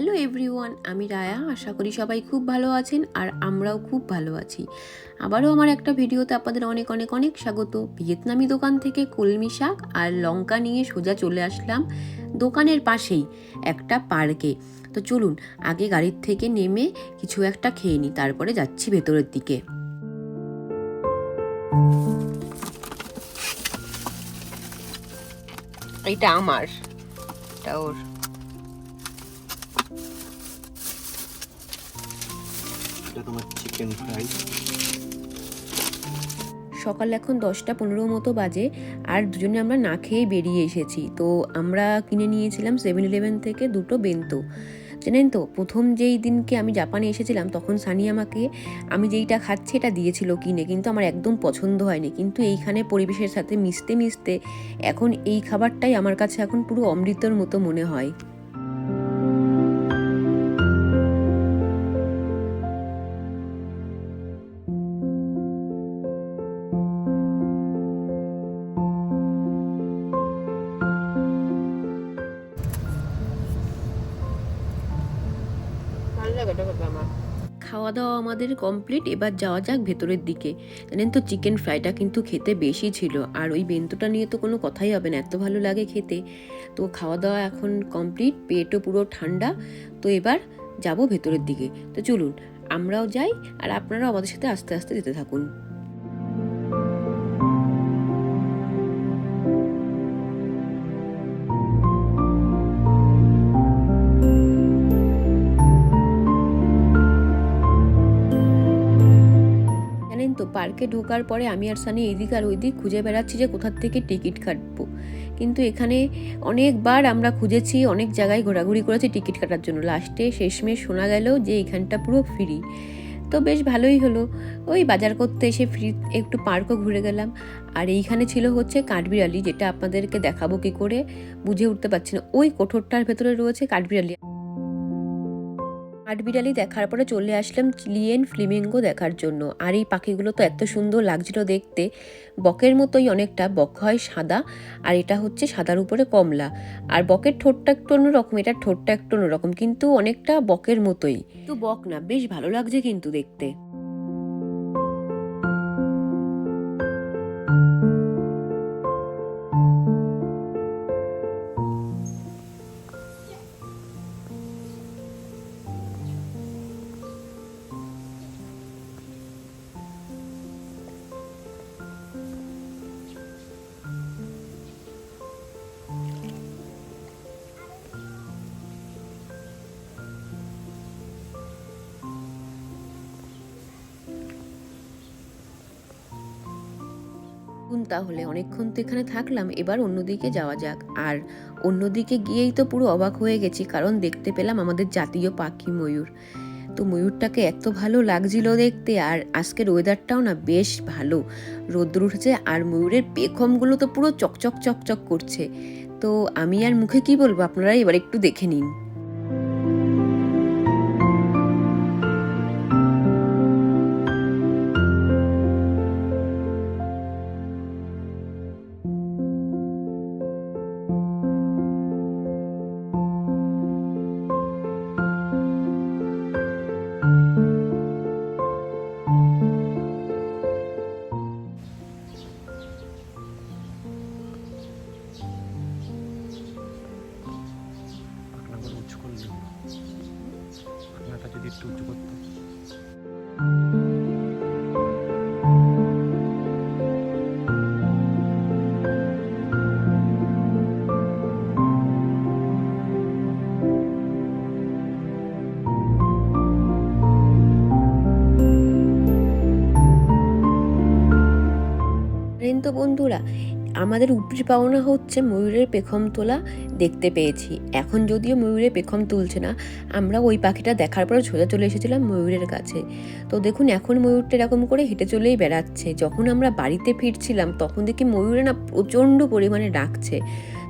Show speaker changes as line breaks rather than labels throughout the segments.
Hello everyone, আমি রায়া। আশা করি সবাই খুব ভালো আছেন আর আমরাও খুব ভালো আছি। আবারও আমার একটা ভিডিওতে আপনাদের অনেক অনেক অনেক স্বাগত। ভিয়েতনামি দোকান থেকে কলমি শাক আর লঙ্কা নিয়ে সোজা চলে আসলাম দোকানের পাশেই, একটা পার্কে। তো চলুন, আগে গাড়ির থেকে নেমে কিছু একটা খেয়ে নিই, তারপরে যাচ্ছি ভেতরের দিকে। এটা আমার, এটা ওর।
এটা তোমার চিকেন ফ্রাই
সকাল এখন দশটা পনেরো মতো বাজে, আর দুজনে আমরা না খেয়ে বেরিয়ে এসেছি। তো আমরা কিনে নিয়েছিলাম সেভেন ইলেভেন থেকে দুটো বেন্তো। জানেন তো, প্রথম যেই দিনকে আমি জাপানে এসেছিলাম, তখন সানি আমাকে, আমি যেইটা খাচ্ছি এটা দিয়েছিল কিনে, কিন্তু আমার একদম পছন্দ হয়নি। কিন্তু এইখানে পরিবেশের সাথে মিশতে মিশতে এখন এই খাবারটাই আমার কাছে এখন পুরো অমৃতর মতো মনে হয়। খাওয়া দাওয়া আমাদের কমপ্লিট এবার যাওয়া যাক ভেতরের দিকে। জানেন তো চিকেন ফ্রাইটা কিন্তু খেতে বেশি ছিল, আর ওই বেন্তুটা নিয়ে তো কোনো কথাই হবে না, এত ভালো লাগে খেতে। তো খাওয়া দাওয়া এখন কমপ্লিট পেটও পুরো ঠান্ডা, তো এবার যাব ভেতরের দিকে। তো চলুন, আমরাও যাই, আর আপনারাও আমাদের সাথে আস্তে আস্তে যেতে থাকুন। পার্কে ঢোকার পরে আমি আর সানি এদিক আর ওইদিক খুঁজে বেড়াচ্ছি যে কোথার থেকে টিকিট কাটবো। কিন্তু এখানে অনেকবার আমরা খুঁজেছি, অনেক জায়গায় ঘোরাঘুরি করেছি টিকিট কাটার জন্য। লাস্টে শেষমেশ শোনা গেল যে এইখানটা পুরো ফ্রি। তো বেশ ভালোই হলো। ওই বাজার করতে এসে ফ্রি একটু পার্কও ঘুরে গেলাম। আর এইখানে ছিল হচ্ছে কাঠবিড়ালি, যেটা আপনাদেরকে দেখাবো কি করে, বুঝে উঠতে পারছি না। ওই কোঠরটার ভেতরে রয়েছে কাঠবিড়ালি। কাঠবিড়ালি দেখার পরে চলে আসলাম চিলিয়েন ফ্লিমিঙ্গো দেখার জন্য। আর এই পাখিগুলো তো এত সুন্দর লাগছিল দেখতে। বকের মতোই অনেকটা, বক হয় সাদা আর এটা হচ্ছে সাদার উপরে কমলা। আর বকের ঠোঁটটা একটু অন্যরকম, এটার ঠোঁটটা একটু অন্যরকম, কিন্তু অনেকটা বকের মতোই। তো বক না, বেশ ভালো লাগছে কিন্তু দেখতে। শুন তাহলে। অনেকক্ষণ তো এখানে থাকলাম, এবার অন্যদিকে যাওয়া যাক। আর অন্যদিকে গিয়েই তো পুরো অবাক হয়ে গেছি, কারণ দেখতে পেলাম আমাদের জাতীয় পাখি ময়ূর। তো ময়ূরটাকে এত ভালো লাগছিল দেখতে, আর আজকের ওয়েদারটাও না বেশ ভালো। রোদ্র উঠেছে, আর ময়ূরের পেখমগুলো তো পুরো চকচক চকচক করছে। তো আমি আর মুখে কি বলব, আপনারা এবার একটু দেখে নিন। বন্ধুরা, আমাদের উপরি পাওনা হচ্ছে ময়ূরের পেখম তোলা দেখতে পেয়েছি। এখন যদিও ময়ূরের পেখম তুলছে না, আমরা ওই পাখিটা দেখার পর সোজা চলে এসেছিলাম ময়ূরের কাছে। তো দেখুন, এখন ময়ূরটা এরকম করে হেঁটে চলেই বেড়াচ্ছে। যখন আমরা বাড়িতে ফিরছিলাম, তখন দেখি ময়ূরে না প্রচণ্ড পরিমাণে ডাকছে।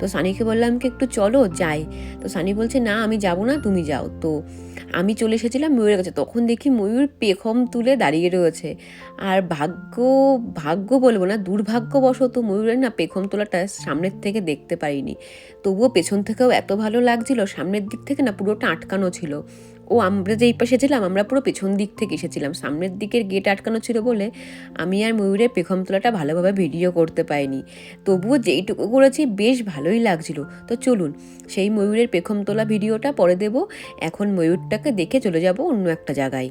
তো সানিকে বললাম কি, একটু চলো, যাই। তো সানি বলছে, না, আমি যাব না, তুমি যাও। তো আমি চলে এসেছিলাম ময়ূরের কাছে। তখন দেখি ময়ূর পেখম তুলে দাঁড়িয়ে রয়েছে। আর ভাগ্য ভাগ্য বলব না, দুর্ভাগ্যবশত ময়ূরের না পেখম তোলাটা সামনের থেকে দেখতে পারিনি। তবুও পেছন থেকেও এত ভালো লাগছিল, সামনের দিক থেকে না পুরোটা আটকানো ছিল। ও আমরা যেই পাশে ছিলাম, আমরা পুরো পেছন দিক থেকে এসেছিলাম। সামনের দিকের গেট আটকানো ছিল বলে আমি আর ময়ূরের পেখম তোলাটা ভালোভাবে ভিডিও করতে পাইনি তবুও যেইটুকু করেছি বেশ ভালোই লাগছিল। তো চলুন, সেই ময়ূরের পেখম তোলা ভিডিওটা পরে দেব। এখন ময়ূরটাকে দেখে চলে যাব অন্য একটা জায়গায়।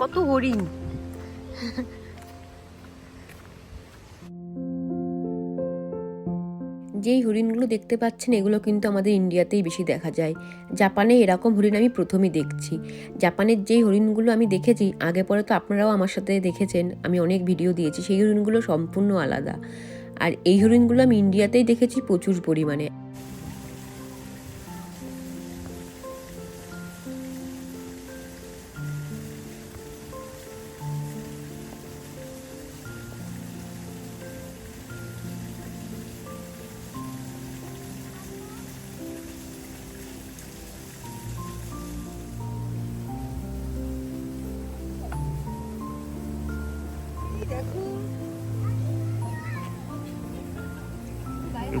কত হরিণ। যেই হরিণগুলো দেখতে পাচ্ছেন, এগুলো কিন্তু আমাদের ইন্ডিয়াতেই বেশি দেখা যায়। জাপানে এরকম হরিণ আমি প্রথমই দেখছি। জাপানের যেই হরিণগুলো আমি দেখেছি, আগে পরে তো আপনারাও আমার সাথে দেখেছেন, আমি অনেক ভিডিও দিয়েছি, সেই হরিণগুলো সম্পূর্ণ আলাদা। আর এই হরিণগুলো আমি ইন্ডিয়াতেই দেখেছি প্রচুর পরিমাণে।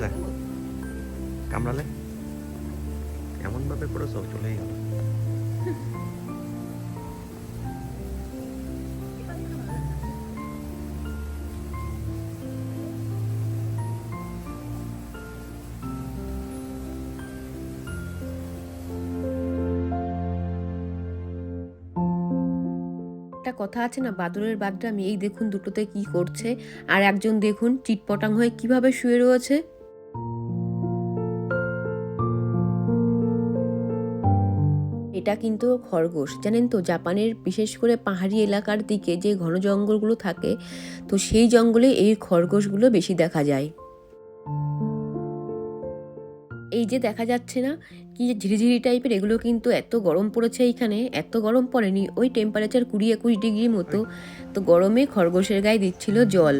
দেখ। কামড়ালে এমনভাবে করে সব চলেই গেল।
একটা কথা আছে না বাদরের বাদরামি এই দেখুন দুটোতে কি করছে। আর একজন দেখুন, চিটপটাং হয়ে কীভাবে শুয়ে রয়েছে। এটা কিন্তু খরগোশ, জানেন তো? জাপানের বিশেষ করে পাহাড়ি এলাকার দিকে যে ঘন জঙ্গলগুলো থাকে, তো সেই জঙ্গলে এই খরগোশগুলো বেশি দেখা যায়। এই যে দেখা যাচ্ছে না কি যে ঝিরিঝিরি টাইপের এগুলো কিন্তু এত গরম পড়েছে এইখানে এত গরম পড়েনি। ওই টেম্পারেচার কুড়ি একুশ ডিগ্রি মতো। তো গরমে খরগোশের গায়ে দিচ্ছিল জল।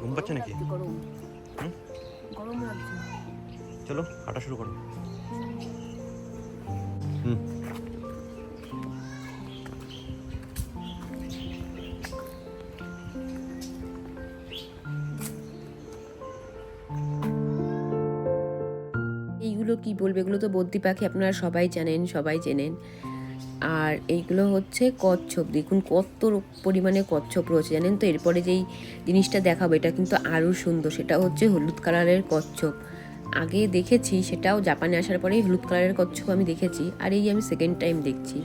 ঘুম পাচ্ছে নাকি? চলো হাঁটা শুরু করো। হুম।
এইগুলো কি বলবে? এগুলো তো বদ্যি পাখি আপনারা সবাই জানেন, সবাই চেনেন। আর এইগুলো হচ্ছে কচ্ছপ। দেখুন কত পরিমাণে কচ্ছপ রয়েছে, জানেন তো? এরপরে যেই জিনিসটা দেখাবো, এটা কিন্তু আরও সুন্দর। সেটা হচ্ছে হলুদ কালারের কচ্ছপ। আগে দেখেছি, সেটাও জাপানে আসার পরেই হলুদ কালারের কচ্ছপ আমি দেখেছি, আর এই আমি সেকেন্ড টাইম দেখছি।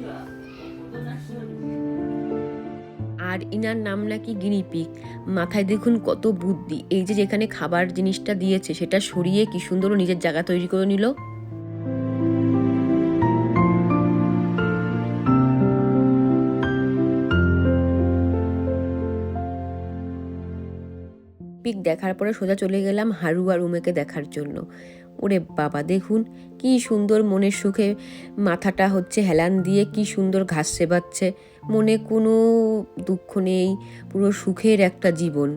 আর ইনার নাম নাকি গিনিপিক মাথায় দেখুন কত বুদ্ধি। এই যে যেখানে খাবার জিনিসটা দিয়েছে, সেটা সরিয়ে কি সুন্দর নিজের জায়গা তৈরি করে নিল? পিক দেখার পরে সোজা চলে গেলাম হারুয়া রুমেকে দেখার জন্য। ওরে বাবা, দেখুন কি সুন্দর মনের সুখে মাথাটা হচ্ছে হেলান দিয়ে কি সুন্দর ঘাস সেবাচ্ছে। মনে কোনো দুঃখ নেই, পুরো সুখের একটা জীবন।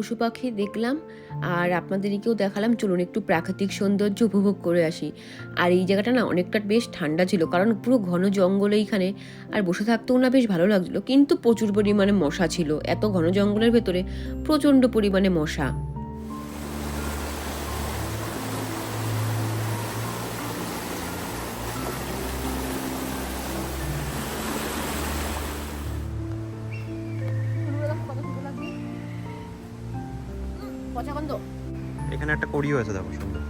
পশু পাখি দেখলাম আর আপনাদেরকেও দেখালাম। চলুন একটু প্রাকৃতিক সৌন্দর্য উপভোগ করে আসি। আর এই জায়গাটা না অনেকটা বেশ ঠান্ডা ছিল, কারণ পুরো ঘন জঙ্গল এইখানে আর বসে থাকতেও না বেশ ভালো লাগছিল। কিন্তু প্রচুর পরিমাণে মশা ছিল। এত ঘন জঙ্গলের ভেতরে প্রচণ্ড পরিমাণে মশা। পচা গন্ধ?
এখানে একটা কড়িও আছে দেখো সুন্দর।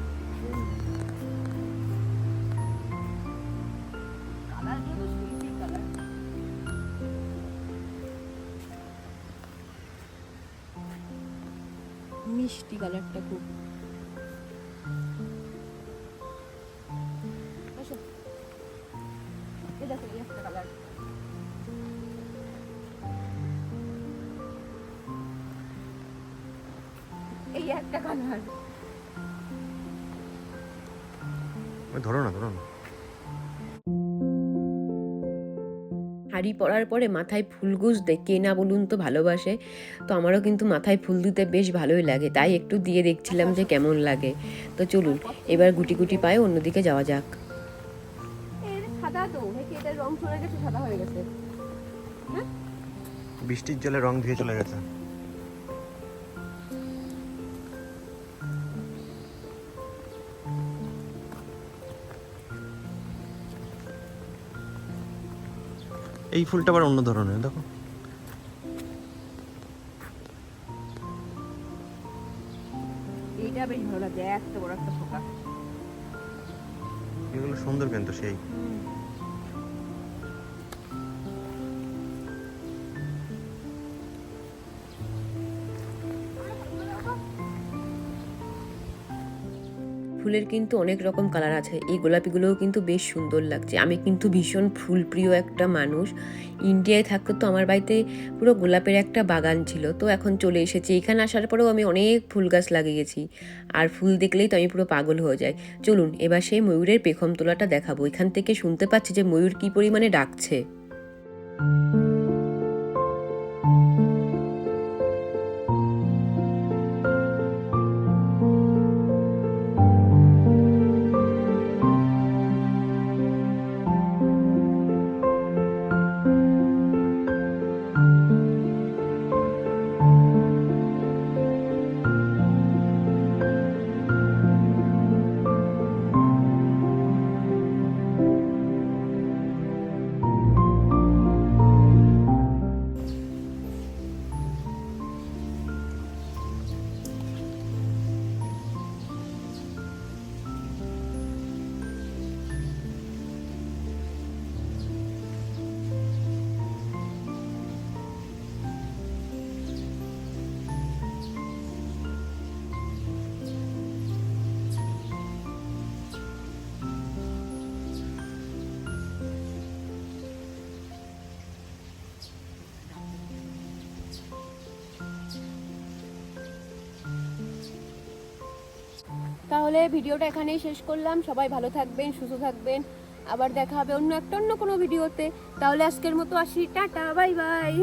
মিষ্টি কালারটা খুব। দেখো, এই একটা কালার। একটা কালার
ধরো না ধরো না।
শাড়ি পরার পরে মাথায় ফুল গুজতে কে না বলুন তো ভালোবাসে। তো আমারও কিন্তু মাথায় ফুল দিতে বেশ ভালোই লাগে তাই একটু দিয়ে দেখছিলাম যে কেমন লাগে। তো চলুন এবার গুটি গুটি পায়ে অন্যদিকে যাওয়া যাক। হয়ে
বৃষ্টির জলে রং ধুয়ে চলে গেছে। এই ফুলটা আবার অন্য ধরনের দেখো।
এইটা বেশ ভালো লাগে এত বড় একটা ফোকা
এগুলো সুন্দর কিন্তু সেই।
ফুলের কিন্তু অনেক রকম কালার আছে। এই গোলাপিগুলোও কিন্তু বেশ সুন্দর লাগছে। আমি কিন্তু ভীষণ ফুল প্রিয় একটা মানুষ। ইন্ডিয়ায় থাকতে তো আমার বাড়িতে পুরো গোলাপের একটা বাগান ছিল। তো এখন চলে এসেছি। এখানে আসার পরেও আমি অনেক ফুল গাছ লাগিয়েছি। আর ফুল দেখলেই তো আমি পুরো পাগল হয়ে যাই। চলুন, এবার সেই ময়ূরের পেখম তোলাটা দেখাবো। এখান থেকে শুনতে পাচ্ছি যে ময়ূর কী পরিমাণে ডাকছে। তাহলে ভিডিওটা এখানেই শেষ করলাম। সবাই ভালো থাকবেন, সুস্থ থাকবেন। আবার দেখা হবে অন্য একটা, অন্য কোনো ভিডিওতে। তাহলে আজকের মতো আসি। Tata, bye bye.